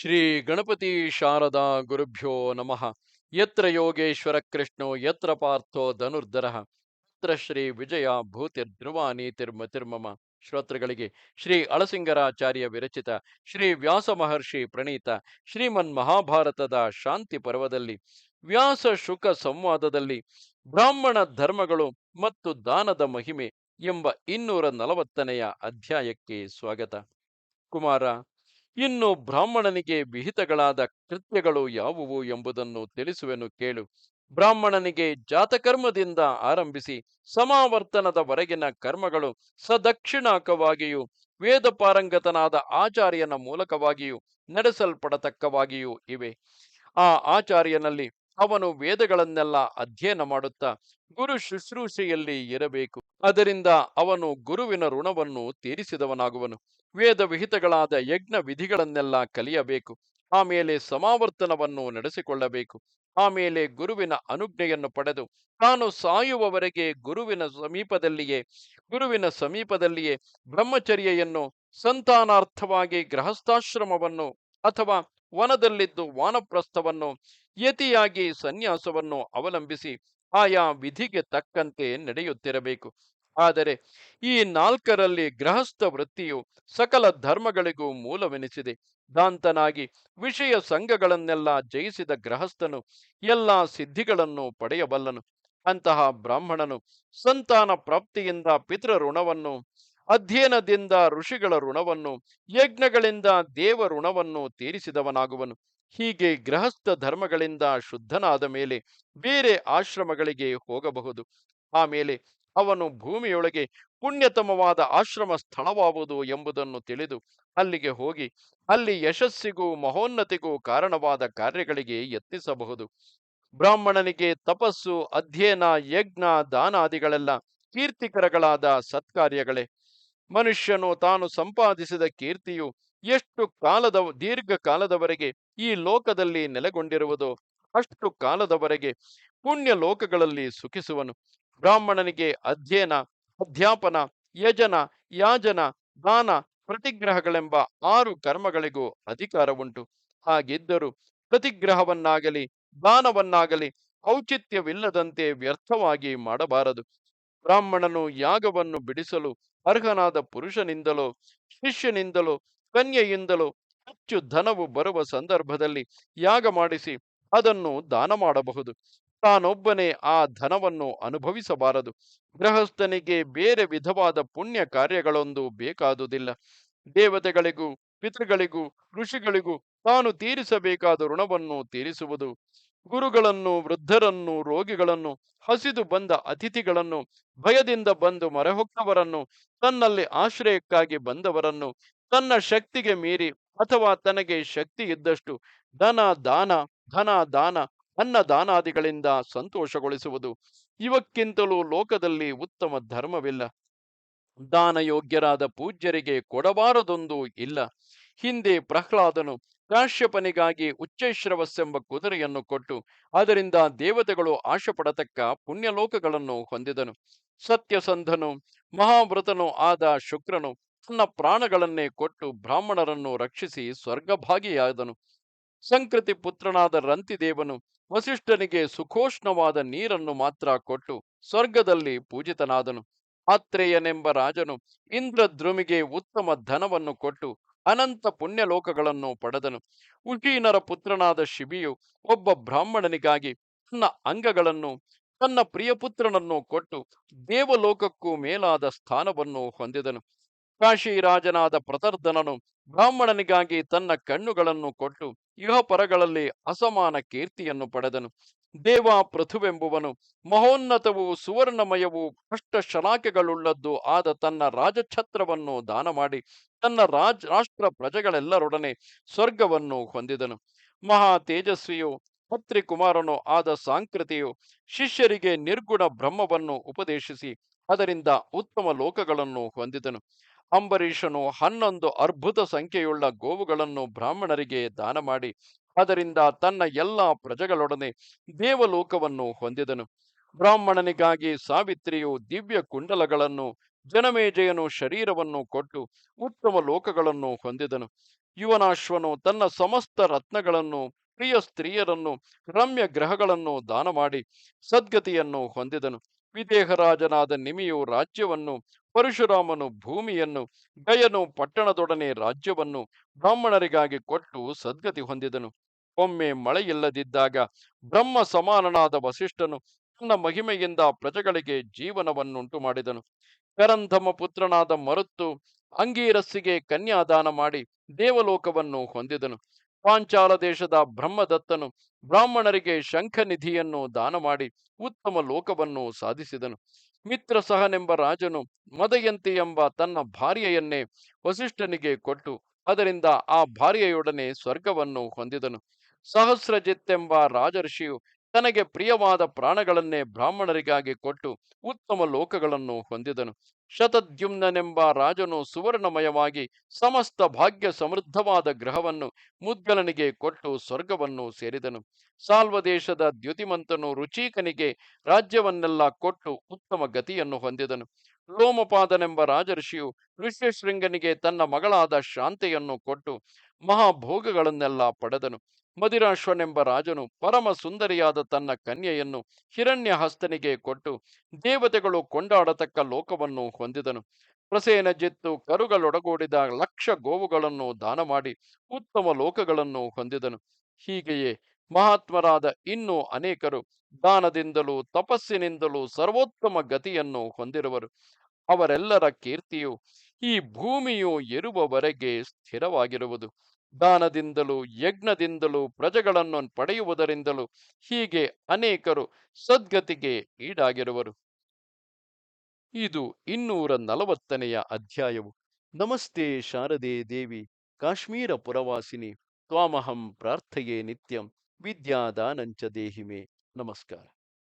ಶ್ರೀ ಗಣಪತಿ ಶಾರದಾ ಗುರುಭ್ಯೋ ನಮಃ. ಯತ್ರ ಯೋಗೇಶ್ವರ ಕೃಷ್ಣೋ, ಯತ್ರ ಪಾರ್ಥೋ ಧನುರ್ಧರ. ಯತ್ರ ಶ್ರೀ ವಿಜಯ ಭೂತಿರ್ ಭೂತಿರ್ಧ್ರುವ ನೀತಿರ್ಮತಿರ್ಮಮ ಶ್ರೋತೃಗಳಿಗೆ ಶ್ರೀ ಅಳಸಿಂಗರಾಚಾರ್ಯ ವಿರಚಿತ, ಶ್ರೀ ವ್ಯಾಸ ಮಹರ್ಷಿ ಪ್ರಣೀತ, ಶ್ರೀಮನ್ ಮಹಾಭಾರತದ ಶಾಂತಿ ಪರ್ವದಲ್ಲಿ, ವ್ಯಾಸ ಶುಕ ಸಂವಾದದಲ್ಲಿ, ಬ್ರಾಹ್ಮಣ ಧರ್ಮಗಳು ಮತ್ತು ದಾನದ ಮಹಿಮೆ ಎಂಬ ಇನ್ನೂರ ನಲವತ್ತನೆಯ ಅಧ್ಯಾಯಕ್ಕೆ ಸ್ವಾಗತ. ಕುಮಾರ ಇನ್ನು ಬ್ರಾಹ್ಮಣನಿಗೆ ವಿಹಿತಗಳಾದ ಕೃತ್ಯಗಳು ಯಾವುವು ಎಂಬುದನ್ನು ತಿಳಿಸುವೆನು ಕೇಳು. ಬ್ರಾಹ್ಮಣನಿಗೆ ಜಾತಕರ್ಮದಿಂದ ಆರಂಭಿಸಿ ಸಮಾವರ್ತನದವರೆಗಿನ ಕರ್ಮಗಳು ಸದಕ್ಷಿಣಾಕವಾಗಿಯೂ ವೇದ ಪಾರಂಗತನಾದ ಆಚಾರ್ಯನ ಮೂಲಕವಾಗಿಯೂ ನಡೆಸಲ್ಪಡತಕ್ಕವಾಗಿಯೂ ಇವೆ. ಆ ಆಚಾರ್ಯನಲ್ಲಿ ಅವನು ವೇದಗಳನ್ನೆಲ್ಲ ಅಧ್ಯಯನ ಮಾಡುತ್ತಾ ಗುರು ಶುಶ್ರೂಷೆಯಲ್ಲಿ ಇರಬೇಕು. ಅದರಿಂದ ಅವನು ಗುರುವಿನ ಋಣವನ್ನು ತೀರಿಸಿದವನಾಗುವನು. ವೇದ ವಿಹಿತಗಳಾದ ಯಜ್ಞ ವಿಧಿಗಳನ್ನೆಲ್ಲ ಕಲಿಯಬೇಕು. ಆಮೇಲೆ ಸಮಾವರ್ತನವನ್ನು ನಡೆಸಿಕೊಳ್ಳಬೇಕು. ಆಮೇಲೆ ಗುರುವಿನ ಅನುಜ್ಞೆಯನ್ನು ಪಡೆದು ತಾನು ಸಾಯುವವರೆಗೆ ಗುರುವಿನ ಸಮೀಪದಲ್ಲಿಯೇ ಗುರುವಿನ ಸಮೀಪದಲ್ಲಿಯೇ ಬ್ರಹ್ಮಚರ್ಯೆಯನ್ನು ಸಂತಾನಾರ್ಥವಾಗಿ ಗೃಹಸ್ಥಾಶ್ರಮವನ್ನು ಅಥವಾ ವನದಲ್ಲಿದ್ದು ವಾನಪ್ರಸ್ಥವನ್ನು ಯತಿಯಾಗಿ ಸನ್ಯಾಸವನ್ನು ಅವಲಂಬಿಸಿ ಆಯಾ ವಿಧಿಗೆ ತಕ್ಕಂತೆ ನಡೆಯುತ್ತಿರಬೇಕು. ಆದರೆ ಈ ನಾಲ್ಕರಲ್ಲಿ ಗೃಹಸ್ಥ ವೃತ್ತಿಯು ಸಕಲ ಧರ್ಮಗಳಿಗೂ ಮೂಲವೆನಿಸಿದೆ. ದಾಂತನಾಗಿ ವಿಷಯ ಸಂಘಗಳನ್ನೆಲ್ಲ ಜಯಿಸಿದ ಗೃಹಸ್ಥನು ಎಲ್ಲ ಸಿದ್ಧಿಗಳನ್ನು ಪಡೆಯಬಲ್ಲನು. ಅಂತಹ ಬ್ರಾಹ್ಮಣನು ಸಂತಾನ ಪ್ರಾಪ್ತಿಯಿಂದ ಪಿತೃ ಋಣವನ್ನು ಅಧ್ಯಯನದಿಂದ ಋಷಿಗಳ ಋಣವನ್ನು, ಯಜ್ಞಗಳಿಂದ ದೇವ ಋಣವನ್ನು ತೀರಿಸಿದವನಾಗುವನು. ಹೀಗೆ ಗೃಹಸ್ಥ ಧರ್ಮಗಳಿಂದ ಶುದ್ಧನಾದ ಮೇಲೆ ಬೇರೆ ಆಶ್ರಮಗಳಿಗೆ ಹೋಗಬಹುದು. ಆಮೇಲೆ ಅವನು ಭೂಮಿಯೊಳಗೆ ಪುಣ್ಯತಮವಾದ ಆಶ್ರಮ ಸ್ಥಳವಾವುದು ಎಂಬುದನ್ನು ತಿಳಿದು ಅಲ್ಲಿಗೆ ಹೋಗಿ ಅಲ್ಲಿ ಯಶಸ್ಸಿಗೂ ಮಹೋನ್ನತಿಗೂ ಕಾರಣವಾದ ಕಾರ್ಯಗಳಿಗೆ ಯತ್ನಿಸಬಹುದು. ಬ್ರಾಹ್ಮಣನಿಗೆ ತಪಸ್ಸು, ಅಧ್ಯಯನ, ಯಜ್ಞ, ದಾನಾದಿಗಳೆಲ್ಲ ಕೀರ್ತಿಕರಗಳಾದ ಸತ್ಕಾರ್ಯಗಳೇ. ಮನುಷ್ಯನು ತಾನು ಸಂಪಾದಿಸಿದ ಕೀರ್ತಿಯು ಎಷ್ಟು ಕಾಲದ ದೀರ್ಘ ಕಾಲದವರೆಗೆ ಈ ಲೋಕದಲ್ಲಿ ನೆಲೆಗೊಂಡಿರುವುದು, ಅಷ್ಟು ಕಾಲದವರೆಗೆ ಪುಣ್ಯ ಲೋಕಗಳಲ್ಲಿ ಸುಖಿಸುವನು. ಬ್ರಾಹ್ಮಣನಿಗೆ ಅಧ್ಯಯನ, ಅಧ್ಯಾಪನ, ಯಜನ, ಯಾಜನ, ದಾನ, ಪ್ರತಿಗ್ರಹಗಳೆಂಬ ಆರು ಕರ್ಮಗಳಿಗೂ ಅಧಿಕಾರವುಂಟು. ಹಾಗಿದ್ದರೂ ಪ್ರತಿಗ್ರಹವನ್ನಾಗಲಿ, ದಾನವನ್ನಾಗಲಿ ಔಚಿತ್ಯವಿಲ್ಲದಂತೆ ವ್ಯರ್ಥವಾಗಿ ಮಾಡಬಾರದು. ಬ್ರಾಹ್ಮಣನು ಯಾಗವನ್ನು ಬಿಡಿಸಲು ಅರ್ಹನಾದ ಪುರುಷನಿಂದಲೋ, ಶಿಷ್ಯನಿಂದಲೋ, ಕನ್ಯೆಯಿಂದಲೋ ಹೆಚ್ಚು ಧನವು ಬರುವ ಸಂದರ್ಭದಲ್ಲಿ ಯಾಗ ಮಾಡಿಸಿ ಅದನ್ನು ದಾನ ಮಾಡಬಹುದು. ತಾನೊಬ್ಬನೇ ಆ ಧನವನ್ನು ಅನುಭವಿಸಬಾರದು. ಗೃಹಸ್ಥನಿಗೆ ಬೇರೆ ವಿಧವಾದ ಪುಣ್ಯ ಕಾರ್ಯಗಳೊಂದು ಬೇಕಾದುದಿಲ್ಲ. ದೇವತೆಗಳಿಗೂ, ಪಿತೃಗಳಿಗೂ, ಋಷಿಗಳಿಗೂ ತಾನು ತೀರಿಸಬೇಕಾದ ಋಣವನ್ನು ತೀರಿಸುವುದು ಗುರುಗಳನ್ನು, ವೃದ್ಧರನ್ನು, ರೋಗಿಗಳನ್ನು, ಹಸಿದು ಬಂದ ಅತಿಥಿಗಳನ್ನು, ಭಯದಿಂದ ಬಂದು ಮರೆಹೊಕ್ಕವರನ್ನು ತನ್ನಲ್ಲಿ ಆಶ್ರಯಕ್ಕಾಗಿ ಬಂದವರನ್ನು, ತನ್ನ ಶಕ್ತಿಗೆ ಮೀರಿ ಅಥವಾ ತನಗೆ ಶಕ್ತಿ ಇದ್ದಷ್ಟು ಧನ, ದಾನ ಧನ, ದಾನ, ಅನ್ನ ದಾನಾದಿಗಳಿಂದ ಸಂತೋಷಗೊಳಿಸುವುದು. ಇವಕ್ಕಿಂತಲೂ ಲೋಕದಲ್ಲಿ ಉತ್ತಮ ಧರ್ಮವಿಲ್ಲ. ದಾನಯೋಗ್ಯರಾದ ಪೂಜ್ಯರಿಗೆ ಕೊಡಬಾರದೊಂದು ಇಲ್ಲ. ಹಿಂದೆ ಪ್ರಹ್ಲಾದನು ಕಾಶ್ಯಪನಿಗಾಗಿ ಉಚ್ಚೈಶ್ರವಸ್ಸೆಂಬ ಕುದುರೆಯನ್ನು ಕೊಟ್ಟು ಅದರಿಂದ ದೇವತೆಗಳು ಆಶಪಡತಕ್ಕ ಪುಣ್ಯಲೋಕಗಳನ್ನು ಹೊಂದಿದನು. ಸತ್ಯಸಂಧನು, ಮಹಾವ್ರತನು ಆದ ಶುಕ್ರನು ತನ್ನ ಪ್ರಾಣಗಳನ್ನೇ ಕೊಟ್ಟು ಬ್ರಾಹ್ಮಣರನ್ನು ರಕ್ಷಿಸಿ ಸ್ವರ್ಗಭಾಗಿಯಾದನು. ಸಂಕೃತಿ ಪುತ್ರನಾದ ರಂತಿದೇವನು ವಸಿಷ್ಠನಿಗೆ ಸುಖೋಷ್ಣವಾದ ನೀರನ್ನು ಮಾತ್ರ ಕೊಟ್ಟು ಸ್ವರ್ಗದಲ್ಲಿ ಪೂಜಿತನಾದನು. ಆತ್ರೇಯನೆಂಬ ರಾಜನು ಇಂದ್ರದ್ರುಮಿಗೆ ಉತ್ತಮ ಧನವನ್ನು ಕೊಟ್ಟು ಅನಂತ ಪುಣ್ಯಲೋಕಗಳನ್ನು ಪಡೆದನು. ಉಶೀನರ ಪುತ್ರನಾದ ಶಿಬಿಯು ಒಬ್ಬ ಬ್ರಾಹ್ಮಣನಿಗಾಗಿ ತನ್ನ ಅಂಗಗಳನ್ನು, ತನ್ನ ಪ್ರಿಯಪುತ್ರನನ್ನು ಕೊಟ್ಟು ದೇವಲೋಕಕ್ಕೂ ಮೇಲಾದ ಸ್ಥಾನವನ್ನು ಹೊಂದಿದನು. ಕಾಶಿರಾಜನಾದ ಪ್ರತರ್ಧನನು ಬ್ರಾಹ್ಮಣನಿಗಾಗಿ ತನ್ನ ಕಣ್ಣುಗಳನ್ನು ಕೊಟ್ಟು ಇಹಪರಗಳಲ್ಲಿ ಅಸಮಾನ ಕೀರ್ತಿಯನ್ನು ಪಡೆದನು. ದೇವ ಪ್ರಥುವೆಂಬುವನು ಮಹೋನ್ನತವು ಸುವರ್ಣಮಯವೂ ಭ್ರಷ್ಟ ಶಲಾಕೆಗಳುಳ್ಳದ್ದು ಆದ ತನ್ನ ರಾಜಛತ್ರವನ್ನು ದಾನ ಮಾಡಿ ತನ್ನ ರಾಜ, ರಾಷ್ಟ್ರ ಪ್ರಜೆಗಳೆಲ್ಲರೊಡನೆ ಸ್ವರ್ಗವನ್ನು ಹೊಂದಿದನು. ಮಹಾ ತೇಜಸ್ವಿಯು ಪತ್ರಿ ಕುಮಾರನು ಆದ ಸಾಂಕೃತಿಯು ಶಿಷ್ಯರಿಗೆ ನಿರ್ಗುಣ ಬ್ರಹ್ಮವನ್ನು ಉಪದೇಶಿಸಿ ಅದರಿಂದ ಉತ್ತಮ ಲೋಕಗಳನ್ನು ಹೊಂದಿದನು. ಅಂಬರೀಷನು ಹನ್ನೊಂದು ಅರ್ಭುತ ಸಂಖ್ಯೆಯುಳ್ಳ ಗೋವುಗಳನ್ನು ಬ್ರಾಹ್ಮಣರಿಗೆ ದಾನ ಮಾಡಿ ಅದರಿಂದ ತನ್ನ ಎಲ್ಲ ಪ್ರಜೆಗಳೊಡನೆ ದೇವಲೋಕವನ್ನು ಹೊಂದಿದನು. ಬ್ರಾಹ್ಮಣನಿಗಾಗಿ ಸಾವಿತ್ರಿಯು ದಿವ್ಯ ಕುಂಡಲಗಳನ್ನು, ಜನಮೇಜಯನು ಶರೀರವನ್ನು ಕೊಟ್ಟು ಉತ್ತಮ ಲೋಕಗಳನ್ನು ಹೊಂದಿದನು. ಯುವನಾಶ್ವನು ತನ್ನ ಸಮಸ್ತ ರತ್ನಗಳನ್ನು, ಪ್ರಿಯ ಸ್ತ್ರೀಯರನ್ನು ರಮ್ಯ ಗ್ರಹಗಳನ್ನು ದಾನ ಮಾಡಿ ಸದ್ಗತಿಯನ್ನು ಹೊಂದಿದನು. ವಿದೇಹರಾಜನಾದ ನಿಮಿಯು ರಾಜ್ಯವನ್ನು, ಪರಶುರಾಮನು ಭೂಮಿಯನ್ನು, ಗಯನು ಪಟ್ಟಣದೊಡನೆ ರಾಜ್ಯವನ್ನು ಬ್ರಾಹ್ಮಣರಿಗಾಗಿ ಕೊಟ್ಟು ಸದ್ಗತಿ ಹೊಂದಿದನು. ಒಮ್ಮೆ ಮಳೆಯಿಲ್ಲದಿದ್ದಾಗ ಬ್ರಹ್ಮ ಸಮಾನನಾದ ವಸಿಷ್ಠನು ತನ್ನ ಮಹಿಮೆಯಿಂದ ಪ್ರಜೆಗಳಿಗೆ ಜೀವನವನ್ನುಂಟು ಮಾಡಿದನು. ಕರಂಧಮ ಪುತ್ರನಾದ ಮರುತ್ತು ಅಂಗೀರಸ್ಸಿಗೆ ಕನ್ಯಾದಾನ ಮಾಡಿ ದೇವಲೋಕವನ್ನು ಹೊಂದಿದನು. ಪಾಂಚಾಲ ದೇಶದ ಬ್ರಹ್ಮದತ್ತನು ಬ್ರಾಹ್ಮಣರಿಗೆ ಶಂಖನಿಧಿಯನ್ನು ದಾನ ಮಾಡಿ ಉತ್ತಮ ಲೋಕವನ್ನು ಸಾಧಿಸಿದನು. ಮಿತ್ರ ಸಹನೆಂಬ ರಾಜನು ಮದಯಂತಿ ಎಂಬ ತನ್ನ ಭಾರ್ಯೆಯನ್ನೇ ವಸಿಷ್ಠನಿಗೆ ಕೊಟ್ಟು ಅದರಿಂದ ಆ ಭಾರ್ಯೆಯೊಡನೆ ಸ್ವರ್ಗವನ್ನು ಹೊಂದಿದನು. ಸಹಸ್ರಜಿತ್ ಎಂಬ ರಾಜರ್ಷಿಯು ತನಗೆ ಪ್ರಿಯವಾದ ಪ್ರಾಣಗಳನ್ನೇ ಬ್ರಾಹ್ಮಣರಿಗಾಗಿ ಕೊಟ್ಟು ಉತ್ತಮ ಲೋಕಗಳನ್ನು ಹೊಂದಿದನು. ಶತದ್ಯುಮ್ನನೆಂಬ ರಾಜನು ಸುವರ್ಣಮಯವಾಗಿ ಸಮಸ್ತ ಭಾಗ್ಯ ಸಮೃದ್ಧವಾದ ಗ್ರಹವನ್ನು ಮುದ್ಗಲನಿಗೆ ಕೊಟ್ಟು ಸ್ವರ್ಗವನ್ನು ಸೇರಿದನು. ಸಾಲ್ವ ದೇಶದ ದ್ಯುತಿಮಂತನು ರುಚಿಕನಿಗೆ ರಾಜ್ಯವನ್ನೆಲ್ಲ ಕೊಟ್ಟು ಉತ್ತಮ ಗತಿಯನ್ನು ಹೊಂದಿದನು. ಲೋಮಪಾದನೆಂಬ ರಾಜಋಷಿಯು ಋಷ್ಯಶೃಂಗನಿಗೆ ತನ್ನ ಮಗಳಾದ ಶಾಂತೆಯನ್ನು ಕೊಟ್ಟು ಮಹಾಭೋಗಗಳನ್ನೆಲ್ಲ ಪಡೆದನು. ಮದಿರಾಶ್ವನೆಂಬ ರಾಜನು ಪರಮ ಸುಂದರಿಯಾದ ತನ್ನ ಕನ್ಯೆಯನ್ನು ಹಿರಣ್ಯ ಹಸ್ತನಿಗೆ ಕೊಟ್ಟು ದೇವತೆಗಳು ಕೊಂಡಾಡತಕ್ಕ ಲೋಕವನ್ನು ಹೊಂದಿದನು. ಪ್ರಸೇನ ಜಿತ್ತು ಕರುಗಳೊಡಗೂಡಿದ ಲಕ್ಷ ಗೋವುಗಳನ್ನು ದಾನ ಮಾಡಿ ಉತ್ತಮ ಲೋಕಗಳನ್ನು ಹೊಂದಿದನು. ಹೀಗೆಯೇ ಮಹಾತ್ಮರಾದ ಇನ್ನೂ ಅನೇಕರು ದಾನದಿಂದಲೂ ತಪಸ್ಸಿನಿಂದಲೂ ಸರ್ವೋತ್ತಮ ಗತಿಯನ್ನು ಹೊಂದಿರುವರು. ಅವರೆಲ್ಲರ ಕೀರ್ತಿಯು ಈ ಭೂಮಿಯು ಇರುವವರೆಗೆ ಸ್ಥಿರವಾಗಿರುವುದು. ದಾನದಿಂದಲೂ, ಯಜ್ಞದಿಂದಲೂ, ಪ್ರಜೆಗಳನ್ನು ಪಡೆಯುವುದರಿಂದಲೂ ಹೀಗೆ ಅನೇಕರು ಸದ್ಗತಿಗೆ ಈಡಾಗಿರುವರು. ಇದು ಇನ್ನೂರ ನಲವತ್ತನೆಯ ಅಧ್ಯಾಯವು. ನಮಸ್ತೆ ಶಾರದೆ ದೇವಿ, ಕಾಶ್ಮೀರ ಪುರವಾಸಿನಿ, ತ್ವಾಮಹಂ ಪ್ರಾರ್ಥೆಯೇ ನಿತ್ಯಂ, ವಿದ್ಯಾದಾನಂಚ ದೇಹಿಮೆ. ನಮಸ್ಕಾರ.